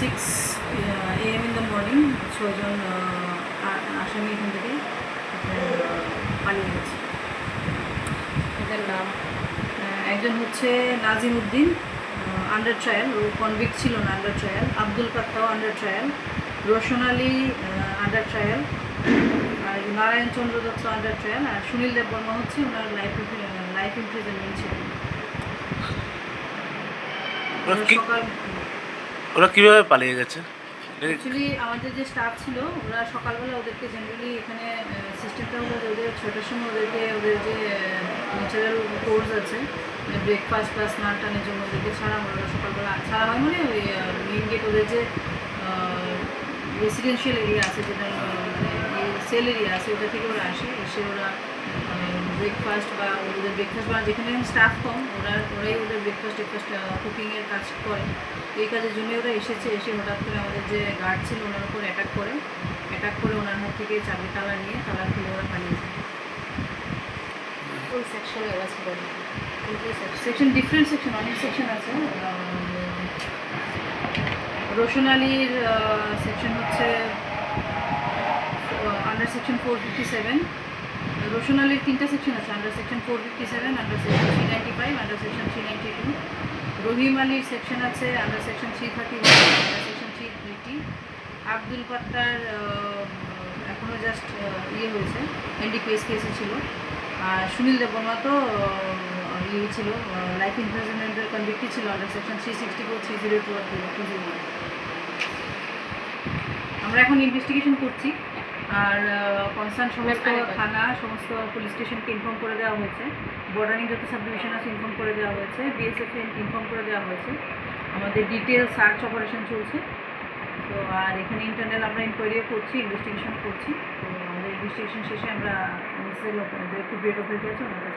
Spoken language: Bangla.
Six AM in the morning ছজন আসামি এখান থেকে পালিয়ে গেছে এদের নাম? একজন হচ্ছে নাজিম উদ্দিন আন্ডার ট্রায়াল ও কনভিক্ট ছিল না under trial Abdul কাত্তাও under trial Roshan Ali under trial আর নারায়ণ চন্দ্র দত্ত আন্ডার ট্রায়াল আর সুনীল দেব বর্মা হচ্ছে ওনার লাইফ লাইফ ইমপ্রিজনমেন্ট ছিল। ওরা সকাল ওরা কীভাবে পালিয়ে গেছে? অ্যাকচুয়ালি আমাদের যে স্টাফ ছিল, ওরা সকালবেলা ওদেরকে জেনারেলি এখানে সিস্টেমটা হলো ওদের ছটার সময় ওদেরকে, ওদের যে ন্যাচারাল কোর্স আছে মানে ব্রেকফাস্ট বা স্নান টানের জন্য ওদেরকে ছাড়া ওরা সকালবেলা ছাড়া হয় মানে ওই মেইন গেট ওদের যে রেসিডেন্সিয়াল এরিয়া আছে যেটা মানে সেল এরিয়া আছে, ওটা থেকে ওরা আসে, এসে ওরা ব্রেকফাস্ট বা ওদের ব্রেকফাস্ট বা যেখানে স্টাফ কম ওরা ওরাই ওদের ব্রেকফাস্ট টেকফাস্ট কুকিংয়ের কাজ করে। এই কাজের জন্য ওরা এসেছে এসে হঠাৎ করে আমাদের যে গার্ড ছিল ওনার উপর অ্যাটাক করে। অ্যাটাক করে ওনার হাত থেকে চাবি তালা নিয়ে তালা খুলে ওরা পালিয়ে যায়। সেকশন ডিফারেন্ট সেকশন অনেক সেকশন আছে। রোশন আলীর সেকশন হচ্ছে under section four fifty seven Roshan আলীর তিনটা সেকশন আছে under section four fifty seven under section three ninety five under section three ninety two Rahim আলীর সেকশন আছে under section three thirty one under section three eighty Abdul পাত্তার এখনও জাস্ট ইয়ে হয়েছে এনডিপিএস কেসে ছিল। আর সুনীল দেববর্মা তো ইয়ে ছিল লাইফ ইমপ্রিজনমেন্টের কনভিক্টি ছিল under section three sixty four three zero two আর টু জিরো আমরা এখন ইনভেস্টিগেশন করছি। আর কনসার্ন সমস্ত থানা সমস্ত পুলিশ স্টেশনকে ইনফর্ম করে দেওয়া হয়েছে। বর্ডারিং যত সাব ডিভিশন আছে ইনফর্ম করে দেওয়া হয়েছে। বিএসএফ ইনফর্ম করে দেওয়া হয়েছে। আমাদের ডিটেল সার্চ অপারেশন চলছে। তো আর এখানে ইন্টারনাল আমরা ইনকোয়ারিও করছি ইনভেস্টিগেশন করছি। তো আমাদের ইনভেস্টিগেশন শেষে আমরা যে কুপিয়েট অথরিটি আছে ওনাদের